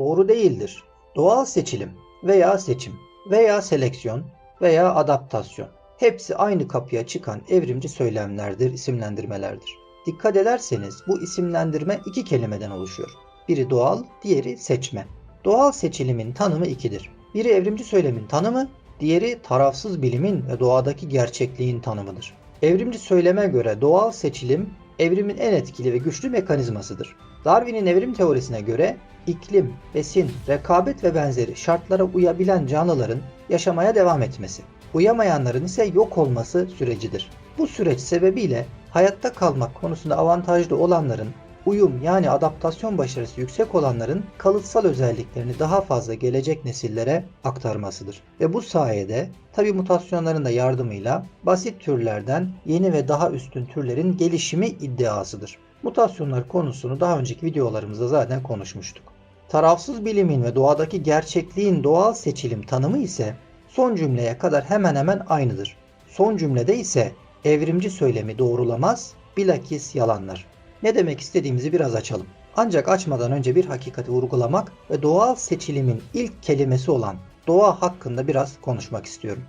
doğru değildir. Doğal seçilim veya seçim veya seleksiyon veya adaptasyon hepsi aynı kapıya çıkan evrimci söylemlerdir, isimlendirmelerdir. Dikkat ederseniz bu isimlendirme iki kelimeden oluşuyor. Biri doğal, diğeri seçme. Doğal seçilimin tanımı ikidir. Biri evrimci söylemin tanımı, diğeri tarafsız bilimin ve doğadaki gerçekliğin tanımıdır. Evrimci söyleme göre doğal seçilim evrimin en etkili ve güçlü mekanizmasıdır. Darwin'in evrim teorisine göre iklim, besin, rekabet ve benzeri şartlara uyabilen canlıların yaşamaya devam etmesi, uyamayanların ise yok olması sürecidir. Bu süreç sebebiyle hayatta kalmak konusunda avantajlı olanların uyum yani adaptasyon başarısı yüksek olanların kalıtsal özelliklerini daha fazla gelecek nesillere aktarmasıdır. Ve bu sayede tabi mutasyonların da yardımıyla basit türlerden yeni ve daha üstün türlerin gelişimi iddiasıdır. Mutasyonlar konusunu daha önceki videolarımızda zaten konuşmuştuk. Tarafsız bilimin ve doğadaki gerçekliğin doğal seçilim tanımı ise son cümleye kadar hemen hemen aynıdır. Son cümlede ise evrimci söylemi doğrulamaz, bilakis yalanlar. Ne demek istediğimizi biraz açalım. Ancak açmadan önce bir hakikati vurgulamak ve doğal seçilimin ilk kelimesi olan doğa hakkında biraz konuşmak istiyorum.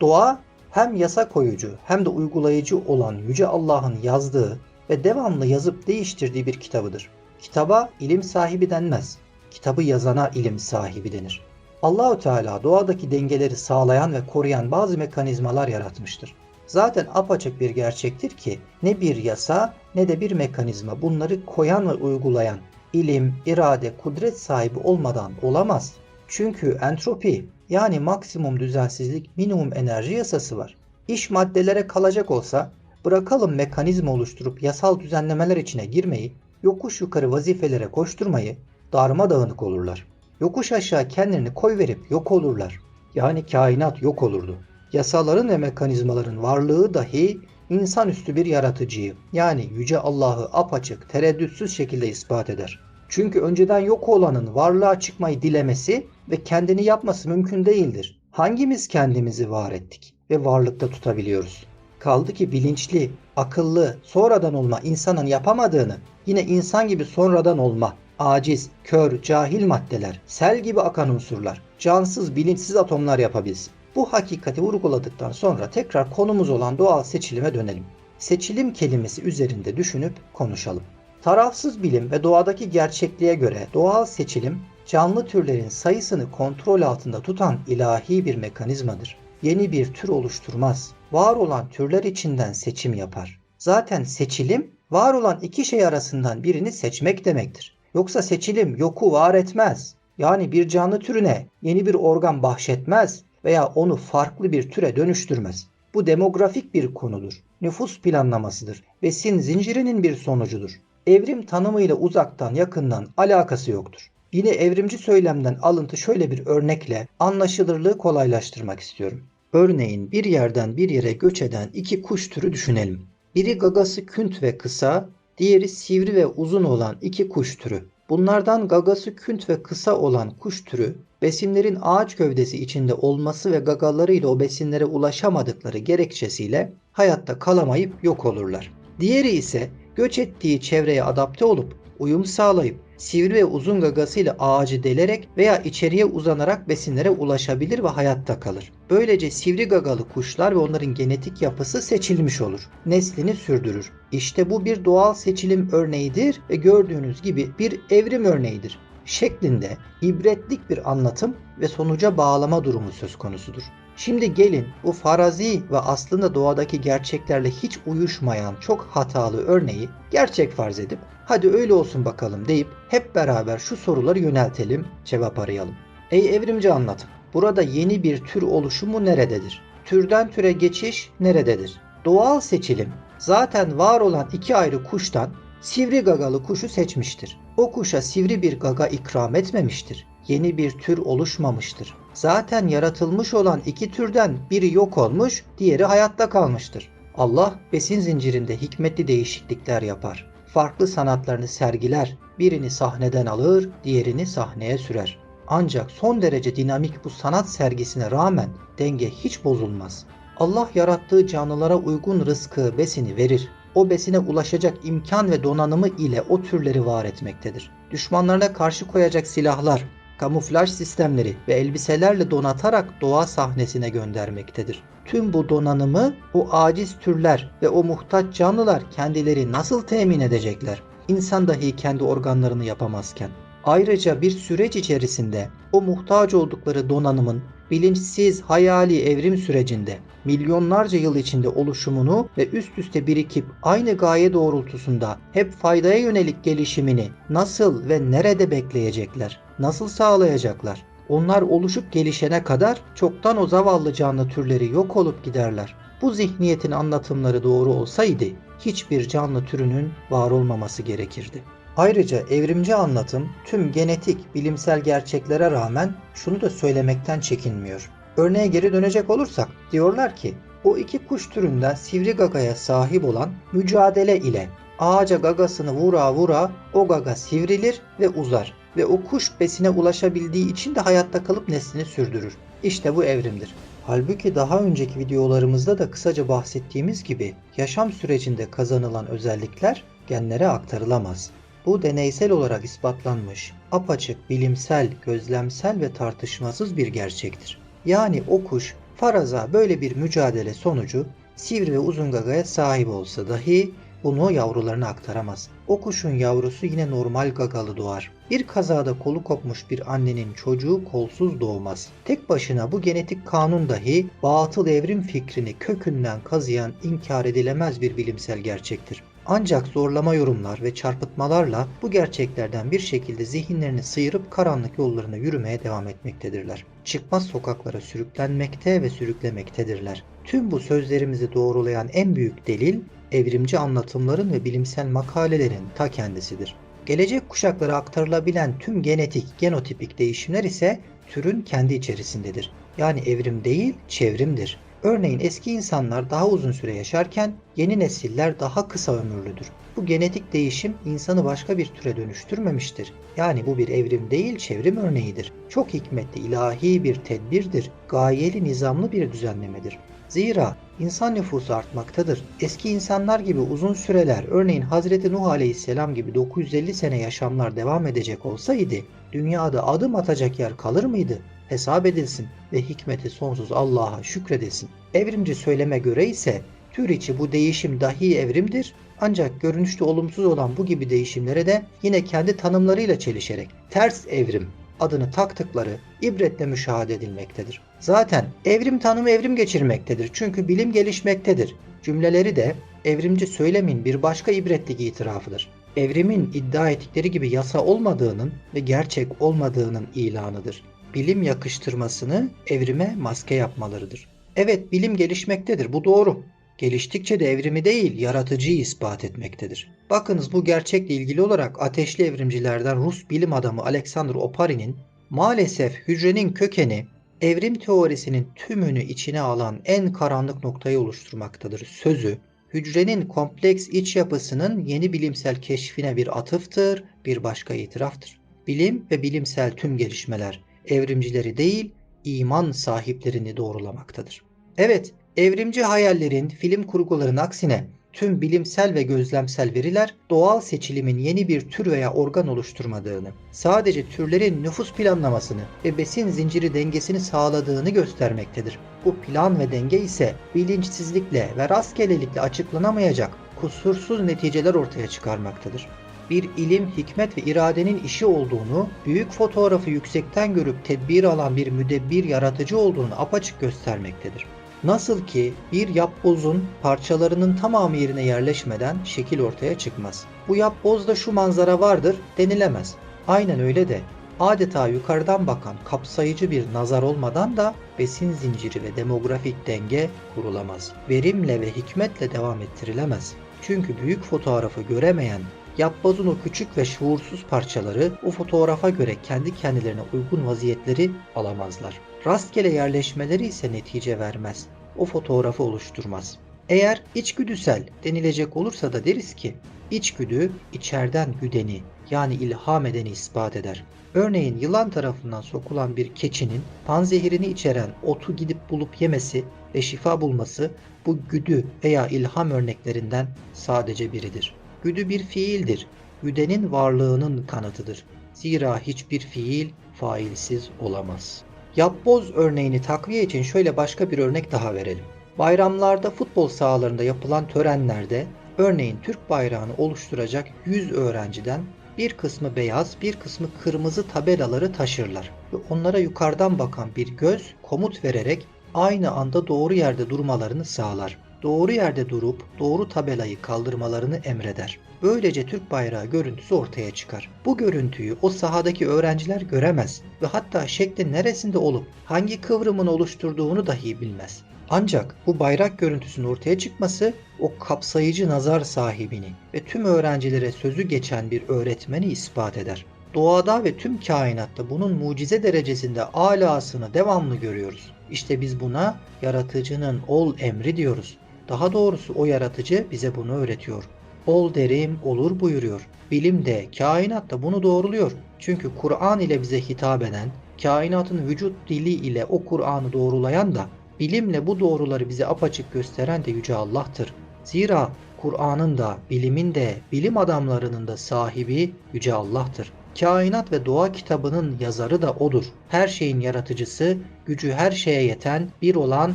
Doğa hem yasa koyucu hem de uygulayıcı olan Yüce Allah'ın yazdığı ve devamlı yazıp değiştirdiği bir kitabıdır. Kitaba ilim sahibi denmez. Kitabı yazana ilim sahibi denir. Allahü Teala doğadaki dengeleri sağlayan ve koruyan bazı mekanizmalar yaratmıştır. Zaten apaçık bir gerçektir ki ne bir yasa ne de bir mekanizma bunları koyan ve uygulayan ilim, irade, kudret sahibi olmadan olamaz. Çünkü entropi yani maksimum düzensizlik minimum enerji yasası var. İş maddelere kalacak olsa bırakalım mekanizma oluşturup yasal düzenlemeler içine girmeyi, yokuş yukarı vazifelere koşturmayı, darmadağınık olurlar. Yokuş aşağı kendilerini koy verip yok olurlar. Yani kainat yok olurdu. Yasaların ve mekanizmaların varlığı dahi insanüstü bir yaratıcıyı yani Yüce Allah'ı apaçık, tereddütsüz şekilde ispat eder. Çünkü önceden yok olanın varlığa çıkmayı dilemesi ve kendini yapması mümkün değildir. Hangimiz kendimizi var ettik ve varlıkta tutabiliyoruz? Kaldı ki bilinçli, akıllı, sonradan olma insanın yapamadığını yine insan gibi sonradan olma, aciz, kör, cahil maddeler, sel gibi akan unsurlar, cansız, bilinçsiz atomlar yapabilsin. Bu hakikati vurguladıktan sonra tekrar konumuz olan doğal seçilime dönelim. Seçilim kelimesi üzerinde düşünüp konuşalım. Tarafsız bilim ve doğadaki gerçekliğe göre doğal seçilim canlı türlerin sayısını kontrol altında tutan ilahi bir mekanizmadır. Yeni bir tür oluşturmaz. Var olan türler içinden seçim yapar. Zaten seçilim var olan iki şey arasından birini seçmek demektir. Yoksa seçilim yoku var etmez. Yani bir canlı türüne yeni bir organ bahşetmez veya onu farklı bir türe dönüştürmez. Bu demografik bir konudur. Nüfus planlamasıdır. Besin zincirinin bir sonucudur. Evrim tanımıyla uzaktan yakından alakası yoktur. Yine evrimci söylemden alıntı şöyle bir örnekle anlaşılırlığı kolaylaştırmak istiyorum. Örneğin bir yerden bir yere göç eden iki kuş türü düşünelim. Biri gagası künt ve kısa, diğeri sivri ve uzun olan iki kuş türü. Bunlardan gagası künt ve kısa olan kuş türü besinlerin ağaç gövdesi içinde olması ve gagalarıyla o besinlere ulaşamadıkları gerekçesiyle hayatta kalamayıp yok olurlar. Diğeri ise göç ettiği çevreye adapte olup uyum sağlayıp sivri ve uzun gagasıyla ağacı delerek veya içeriye uzanarak besinlere ulaşabilir ve hayatta kalır. Böylece sivri gagalı kuşlar ve onların genetik yapısı seçilmiş olur. Neslini sürdürür. İşte bu bir doğal seçilim örneğidir ve gördüğünüz gibi bir evrim örneğidir şeklinde ibretlik bir anlatım ve sonuca bağlama durumu söz konusudur. Şimdi gelin bu farazi ve aslında doğadaki gerçeklerle hiç uyuşmayan çok hatalı örneği gerçek farz edip hadi öyle olsun bakalım deyip hep beraber şu soruları yöneltelim, cevap arayalım. Ey evrimci anlatım, burada yeni bir tür oluşumu nerededir? Türden türe geçiş nerededir? Doğal seçilim zaten var olan iki ayrı kuştan sivri gagalı kuşu seçmiştir. O kuşa sivri bir gaga ikram etmemiştir. Yeni bir tür oluşmamıştır. Zaten yaratılmış olan iki türden biri yok olmuş, diğeri hayatta kalmıştır. Allah besin zincirinde hikmetli değişiklikler yapar. Farklı sanatlarını sergiler. Birini sahneden alır, diğerini sahneye sürer. Ancak son derece dinamik bu sanat sergisine rağmen denge hiç bozulmaz. Allah yarattığı canlılara uygun rızkı, besini verir o besine ulaşacak imkan ve donanımı ile o türleri var etmektedir. Düşmanlarına karşı koyacak silahlar, kamuflaj sistemleri ve elbiselerle donatarak doğa sahnesine göndermektedir. Tüm bu donanımı o aciz türler ve o muhtaç canlılar kendileri nasıl temin edecekler? İnsan dahi kendi organlarını yapamazken. Ayrıca bir süreç içerisinde o muhtaç oldukları donanımın bilinçsiz hayali evrim sürecinde milyonlarca yıl içinde oluşumunu ve üst üste birikip aynı gaye doğrultusunda hep faydaya yönelik gelişimini nasıl ve nerede bekleyecekler? Nasıl sağlayacaklar? Onlar oluşup gelişene kadar çoktan o zavallı canlı türleri yok olup giderler. Bu zihniyetin anlatımları doğru olsaydı hiçbir canlı türünün var olmaması gerekirdi. Ayrıca evrimci anlatım tüm genetik bilimsel gerçeklere rağmen şunu da söylemekten çekinmiyor. Örneğe geri dönecek olursak diyorlar ki o iki kuş türünden sivri gagaya sahip olan mücadele ile ağaca gagasını vura vura o gaga sivrilir ve uzar ve o kuş besine ulaşabildiği için de hayatta kalıp neslini sürdürür. İşte bu evrimdir. Halbuki daha önceki videolarımızda da kısaca bahsettiğimiz gibi yaşam sürecinde kazanılan özellikler genlere aktarılamaz. Bu deneysel olarak ispatlanmış, apaçık, bilimsel, gözlemsel ve tartışmasız bir gerçektir. Yani o kuş faraza böyle bir mücadele sonucu sivri ve uzun gagaya sahip olsa dahi bunu yavrularına aktaramaz. O kuşun yavrusu yine normal gagalı doğar. Bir kazada kolu kopmuş bir annenin çocuğu kolsuz doğmaz. Tek başına bu genetik kanun dahi batıl evrim fikrini kökünden kazıyan inkar edilemez bir bilimsel gerçektir. Ancak zorlama yorumlar ve çarpıtmalarla bu gerçeklerden bir şekilde zihinlerini sıyırıp karanlık yollarına yürümeye devam etmektedirler. Çıkmaz sokaklara sürüklenmekte ve sürüklemektedirler. Tüm bu sözlerimizi doğrulayan en büyük delil evrimci anlatımların ve bilimsel makalelerin ta kendisidir. Gelecek kuşaklara aktarılabilen tüm genetik, genotipik değişimler ise türün kendi içerisindedir. Yani evrim değil, çevrimdir. Örneğin eski insanlar daha uzun süre yaşarken yeni nesiller daha kısa ömürlüdür. Bu genetik değişim insanı başka bir türe dönüştürmemiştir. Yani bu bir evrim değil çevrim örneğidir. Çok hikmetli ilahi bir tedbirdir. Gayeli nizamlı bir düzenlemedir. Zira insan nüfusu artmaktadır. Eski insanlar gibi uzun süreler örneğin Hazreti Nuh Aleyhisselam gibi 950 sene yaşamlar devam edecek olsaydı dünyada adım atacak yer kalır mıydı? Hesap edilsin ve hikmeti sonsuz Allah'a şükredilsin. Evrimci söyleme göre ise tür içi bu değişim dahi evrimdir ancak görünüşte olumsuz olan bu gibi değişimlere de yine kendi tanımlarıyla çelişerek ters evrim adını taktıkları ibretle müşahede edilmektedir. Zaten evrim tanımı evrim geçirmektedir. Çünkü bilim gelişmektedir. Cümleleri de evrimci söylemin bir başka ibretlik itirafıdır. Evrimin iddia ettikleri gibi yasa olmadığının ve gerçek olmadığının ilanıdır. Bilim yakıştırmasını evrime maske yapmalarıdır. Evet bilim gelişmektedir bu doğru. Geliştikçe de evrimi değil yaratıcıyı ispat etmektedir. Bakınız bu gerçekle ilgili olarak ateşli evrimcilerden Rus bilim adamı Alexander Oparin'in maalesef hücrenin kökeni evrim teorisinin tümünü içine alan en karanlık noktayı oluşturmaktadır sözü hücrenin kompleks iç yapısının yeni bilimsel keşfine bir atıftır, bir başka itiraftır. Bilim ve bilimsel tüm gelişmeler evrimcileri değil, iman sahiplerini doğrulamaktadır. Evet, evrimci hayallerin, film kurguların aksine tüm bilimsel ve gözlemsel veriler doğal seçilimin yeni bir tür veya organ oluşturmadığını, sadece türlerin nüfus planlamasını ve besin zinciri dengesini sağladığını göstermektedir. Bu plan ve denge ise bilinçsizlikle ve rastgelelikle açıklanamayacak kusursuz neticeler ortaya çıkarmaktadır bir ilim, hikmet ve iradenin işi olduğunu, büyük fotoğrafı yüksekten görüp tedbir alan bir müdebbir yaratıcı olduğunu apaçık göstermektedir. Nasıl ki bir yapbozun parçalarının tamamı yerine yerleşmeden şekil ortaya çıkmaz. Bu yapbozda şu manzara vardır denilemez. Aynen öyle de adeta yukarıdan bakan kapsayıcı bir nazar olmadan da besin zinciri ve demografik denge kurulamaz. Verimle ve hikmetle devam ettirilemez. Çünkü büyük fotoğrafı göremeyen Yapbozun o küçük ve şuursuz parçaları o fotoğrafa göre kendi kendilerine uygun vaziyetleri alamazlar. Rastgele yerleşmeleri ise netice vermez. O fotoğrafı oluşturmaz. Eğer içgüdüsel denilecek olursa da deriz ki içgüdü içerden güdeni yani ilham edeni ispat eder. Örneğin yılan tarafından sokulan bir keçinin panzehirini içeren otu gidip bulup yemesi ve şifa bulması bu güdü veya ilham örneklerinden sadece biridir. Güdü bir fiildir. Güdenin varlığının kanıtıdır. Zira hiçbir fiil failsiz olamaz. Yapboz örneğini takviye için şöyle başka bir örnek daha verelim. Bayramlarda futbol sahalarında yapılan törenlerde örneğin Türk bayrağını oluşturacak 100 öğrenciden bir kısmı beyaz, bir kısmı kırmızı tabelaları taşırlar ve onlara yukarıdan bakan bir göz komut vererek aynı anda doğru yerde durmalarını sağlar. Doğru yerde durup doğru tabelayı kaldırmalarını emreder. Böylece Türk bayrağı görüntüsü ortaya çıkar. Bu görüntüyü o sahadaki öğrenciler göremez ve hatta şeklin neresinde olup hangi kıvrımın oluşturduğunu dahi bilmez. Ancak bu bayrak görüntüsünün ortaya çıkması o kapsayıcı nazar sahibini ve tüm öğrencilere sözü geçen bir öğretmeni ispat eder. Doğada ve tüm kainatta bunun mucize derecesinde alasını devamlı görüyoruz. İşte biz buna yaratıcının ol emri diyoruz. Daha doğrusu o yaratıcı bize bunu öğretiyor. Ol derim olur buyuruyor. Bilim de kainat da bunu doğruluyor. Çünkü Kur'an ile bize hitap eden, kainatın vücut dili ile o Kur'an'ı doğrulayan da bilimle bu doğruları bize apaçık gösteren de Yüce Allah'tır. Zira Kur'an'ın da, bilimin de, bilim adamlarının da sahibi Yüce Allah'tır. Kainat ve Doğa kitabının yazarı da O'dur. Her şeyin yaratıcısı, gücü her şeye yeten, bir olan,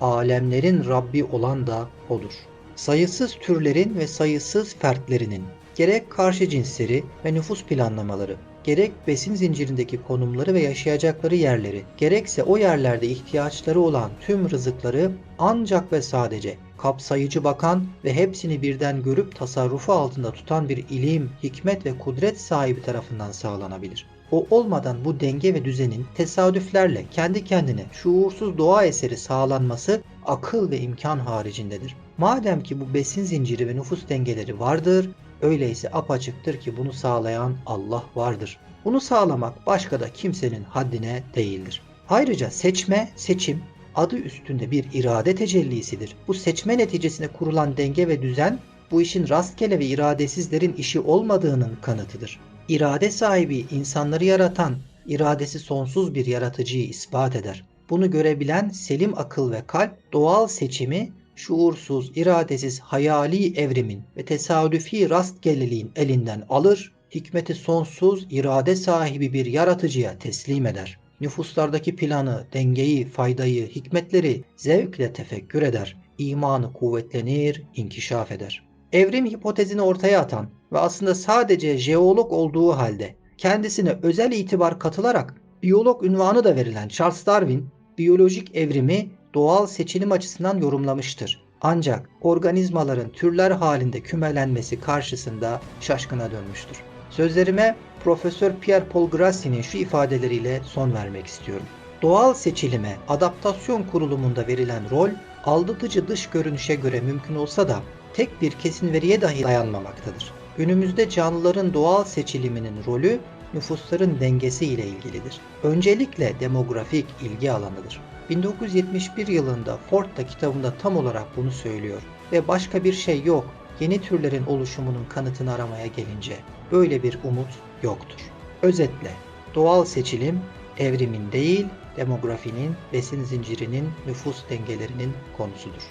alemlerin Rabbi olan da O'dur. Sayısız türlerin ve sayısız fertlerinin, gerek karşı cinsleri ve nüfus planlamaları, gerek besin zincirindeki konumları ve yaşayacakları yerleri, gerekse o yerlerde ihtiyaçları olan tüm rızıkları ancak ve sadece kapsayıcı bakan ve hepsini birden görüp tasarrufu altında tutan bir ilim, hikmet ve kudret sahibi tarafından sağlanabilir. O olmadan bu denge ve düzenin tesadüflerle kendi kendine şuursuz doğa eseri sağlanması akıl ve imkan haricindedir. Madem ki bu besin zinciri ve nüfus dengeleri vardır, öyleyse apaçıktır ki bunu sağlayan Allah vardır. Bunu sağlamak başka da kimsenin haddine değildir. Ayrıca seçme, seçim adı üstünde bir irade tecellisidir. Bu seçme neticesinde kurulan denge ve düzen bu işin rastgele ve iradesizlerin işi olmadığının kanıtıdır. İrade sahibi insanları yaratan, iradesi sonsuz bir yaratıcıyı ispat eder. Bunu görebilen selim akıl ve kalp doğal seçimi şuursuz, iradesiz, hayali evrimin ve tesadüfi rastgeleliğin elinden alır, hikmeti sonsuz, irade sahibi bir yaratıcıya teslim eder. Nüfuslardaki planı, dengeyi, faydayı, hikmetleri zevkle tefekkür eder. İmanı kuvvetlenir, inkişaf eder. Evrim hipotezini ortaya atan ve aslında sadece jeolog olduğu halde kendisine özel itibar katılarak biyolog ünvanı da verilen Charles Darwin, biyolojik evrimi doğal seçilim açısından yorumlamıştır. Ancak organizmaların türler halinde kümelenmesi karşısında şaşkına dönmüştür. Sözlerime Profesör Pierre Paul Grassi'nin şu ifadeleriyle son vermek istiyorum. Doğal seçilime adaptasyon kurulumunda verilen rol aldatıcı dış görünüşe göre mümkün olsa da tek bir kesin veriye dahi dayanmamaktadır. Günümüzde canlıların doğal seçiliminin rolü nüfusların dengesi ile ilgilidir. Öncelikle demografik ilgi alanıdır. 1971 yılında Ford da kitabında tam olarak bunu söylüyor ve başka bir şey yok yeni türlerin oluşumunun kanıtını aramaya gelince böyle bir umut yoktur. Özetle doğal seçilim evrimin değil demografinin, besin zincirinin, nüfus dengelerinin konusudur.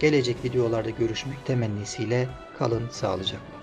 Gelecek videolarda görüşmek temennisiyle kalın sağlıcakla.